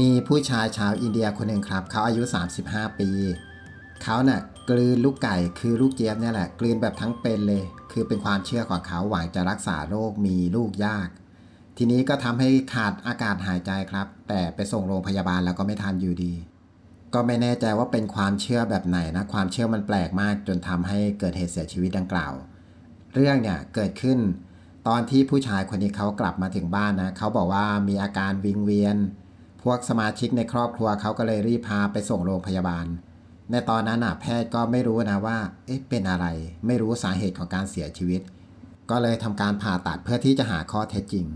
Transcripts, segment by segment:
มีผู้ชายชาวอินเดียคนหนึ่งครับ เขาอายุ 35 ปี เขาเน่ะกลืนลูกไก่คือลูกเจี๊ยบเนี่ยแหละ กลืนแบบทั้งเป็นเลย คือเป็นความเชื่อของเขาหวังจะรักษาโรคมีลูกยาก ทีนี้ก็ทำให้ขาดอากาศหายใจครับ แต่ไปส่งโรงพยาบาลแล้วก็ไม่ทันอยู่ดี ก็ไม่แน่ใจว่าเป็นความเชื่อแบบไหนนะ ความเชื่อมันแปลกมากจนทำให้เกิดเหตุเสียชีวิตดังกล่าว เรื่องเนี่ยเกิดขึ้น ตอนที่ผู้ชายคนนี้เขากลับมาถึงบ้านนะ เขาบอกว่ามีอาการวิงเวียน พวกสมาชิกในครอบครัวเขาก็เลยรีบพาไปส่งโรงพยาบาล ในตอนนั้นแพทย์ก็ไม่รู้นะว่าเอ๊ะเป็นอะไร ไม่รู้สาเหตุของการเสียชีวิต ก็เลยทำการผ่าตัดเพื่อที่จะหาข้อเท็จจริง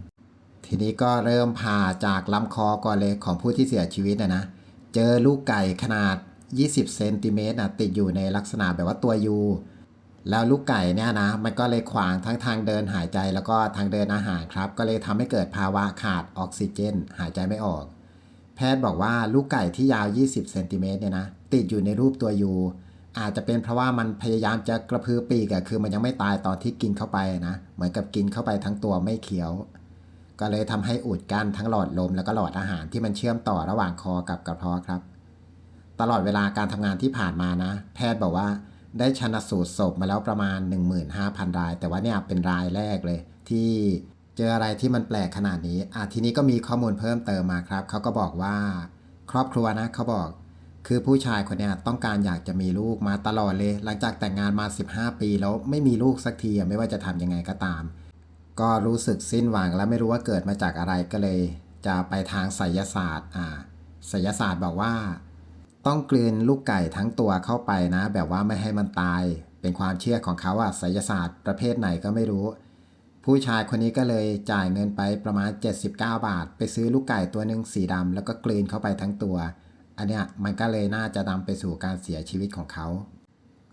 ทีนี้ก็เริ่มผ่าจากลำคอก่อนเลยของผู้ที่เสียชีวิตนะนะ เจอลูกไก่ขนาด 20 เซนติเมตรนะติดอยู่ในลักษณะแบบว่าตัวยูแล้วลูกไก่เนี่ยนะ มันก็เลยขวางทั้งทางเดินหายใจแล้วก็ทางเดินอาหารครับ ก็เลยทำให้เกิดภาวะขาดออกซิเจน หายใจไม่ออก แพทย์บอกว่าลูกไก่ที่ยาว 20 เซนติเมตรเนี่ยนะ ติดอยู่ในรูปตัวยูอาจจะเป็นเพราะว่ามันพยายามจะกระพือปีกอะคือมันยังไม่ตายตอนที่กินเข้าไปนะ เหมือนกับกินเข้าไปทั้งตัวไม่เคี้ยว ก็เลยทำให้อุดกั้นทั้งหลอดลมแล้วก็หลอดอาหารที่มันเชื่อมต่อระหว่างคอกับกระเพาะครับ ตลอดเวลาการทำงานที่ผ่านมานะ แพทย์บอกว่าได้ชันสูตรศพมาแล้วประมาณ 15,000 ราย แต่ว่าเนี่ยเป็นรายแรกเลยที่ เจออะไรที่มันแปลกขนาดนี้อะทีนี้ก็มีข้อมูลเพิ่มเติมมาครับเขาก็บอกว่า ครอบครัวนะเขาบอก คือผู้ชายคนนี้ต้องการอยากจะมีลูกมาตลอดเลย หลังจากแต่งงานมา 15 ปีแล้วไม่มีลูกสักทีไม่ว่าจะทำยังไงก็ตาม ก็รู้สึกสิ้นหวังและไม่รู้ว่าเกิดมาจากอะไรก็เลย จะไปทางไสยศาสตร์อ่าไสยศาสตร์บอกว่า ต้องกลืนลูกไก่ทั้งตัวเข้าไปนะ แบบว่าไม่ให้มันตาย เป็นความเชื่อของเขาอะไสยศาสตร์ประเภทไหนก็ไม่รู้ ผู้ชายคนนี้ก็เลยจ่ายเงินไปประมาณ 79 บาท ไปซื้อลูกไก่ตัวหนึ่งสีดำแล้วก็กลืนเข้าไปทั้งตัว อันเนี้ยมันก็เลยน่าจะนำไปสู่การเสียชีวิตของเขา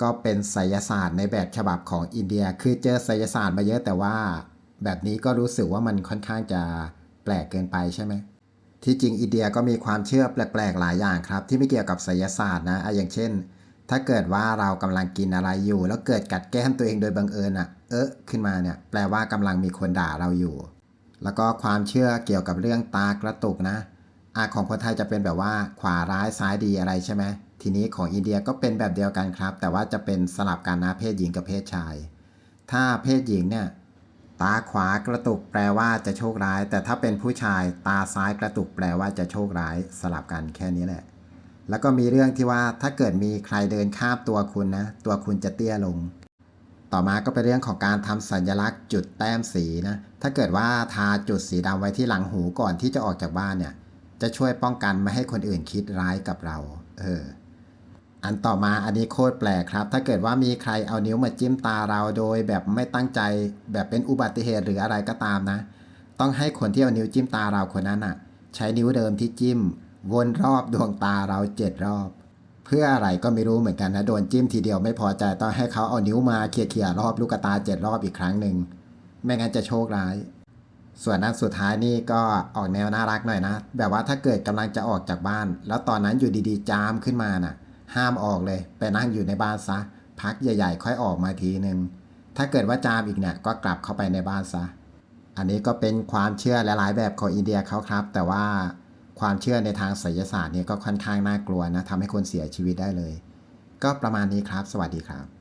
ก็เป็นไสยศาสตร์ในแบบฉบับของอินเดีย คือเจอไสยศาสตร์มาเยอะแต่ว่า แบบนี้ก็รู้สึกว่ามันค่อนข้างจะแปลกเกินไปใช่ไหมที่จริงอินเดียก็มีความเชื่อแปลกๆหลายอย่างครับ ที่ไม่เกี่ยวกับไสยศาสตร์นะอะอย่างเช่น ถ้าเกิดว่าเรากำลังกินอะไรอยู่ แล้วเกิดกัดแก้มตัวเองโดยบังเอิญอะเอ๊ะขึ้นมาเนี่ยแปลว่ากำลังมีคนด่าเราอยู่ แล้วก็ความเชื่อเกี่ยวกับเรื่องตากระตุกนะอาของคนไทยจะเป็นแบบว่าขวาร้ายซ้ายดีอะไรใช่ไหมทีนี้ของอินเดียก็เป็นแบบเดียวกันครับ แต่ว่าจะเป็นสลับกันนะเพศหญิงกับเพศชาย ถ้าเพศหญิงเนี่ยตาขวากระตุกแปลว่าจะโชคร้าย แต่ถ้าเป็นผู้ชายตาซ้ายกระตุกแปลว่าจะโชคร้ายสลับกันแค่นี้แหละ แล้วก็มีเรื่องที่ว่าถ้าเกิดมีใครเดินข้ามตัวคุณนะ ตัวคุณจะเตี้ยลง ต่อมาก็เป็นเรื่องของการทำสัญลักษณ์จุดแต้มสีนะ ถ้าเกิดว่าทาจุดสีดำไว้ที่หลังหูก่อนที่จะออกจากบ้านเนี่ย จะช่วยป้องกันไม่ให้คนอื่นคิดร้ายกับเรา เออ อันต่อมาอันนี้โคตรแปลกครับ ถ้าเกิดว่ามีใครเอานิ้วมาจิ้มตาเราโดยแบบไม่ตั้งใจ แบบเป็นอุบัติเหตุหรืออะไรก็ตามนะ ต้องให้คนที่เอานิ้วจิ้มตาเราคนนั้นอะ ใช้นิ้วเดิมที่จิ้ม วนรอบดวงตาเราเจ็ดรอบ เพื่ออะไรก็ไม่รู้เหมือนกันนะโดนจิ้มทีเดียวไม่พอใจต้องให้เขาเอานิ้วมาเขี่ยๆรอบลูกตาเจ็ดรอบอีกครั้งหนึ่งไม่งั้นจะโชคร้าย ส่วนนั้นสุดท้ายนี่ก็ออกแนวน่ารักหน่อยนะ แบบว่าถ้าเกิดกำลังจะออกจากบ้าน แล้วตอนนั้นอยู่ดีๆจามขึ้นมาน่ะ ห้ามออกเลย ไปนั่งอยู่ในบ้านซะ พักใหญ่ๆ ค่อยออกมาทีหนึ่งถ้าเกิดว่าจามอีกเนี่ยก็กลับเข้าไปในบ้านซะ อันนี้ก็เป็นความเชื่อหลายๆ แบบของอินเดียเขาครับ แต่ว่า ความเชื่อในทางไสยศาสตร์เนี่ยก็ค่อนข้างน่ากลัวนะทำให้คนเสียชีวิตได้เลย ก็ประมาณนี้ครับ สวัสดีครับ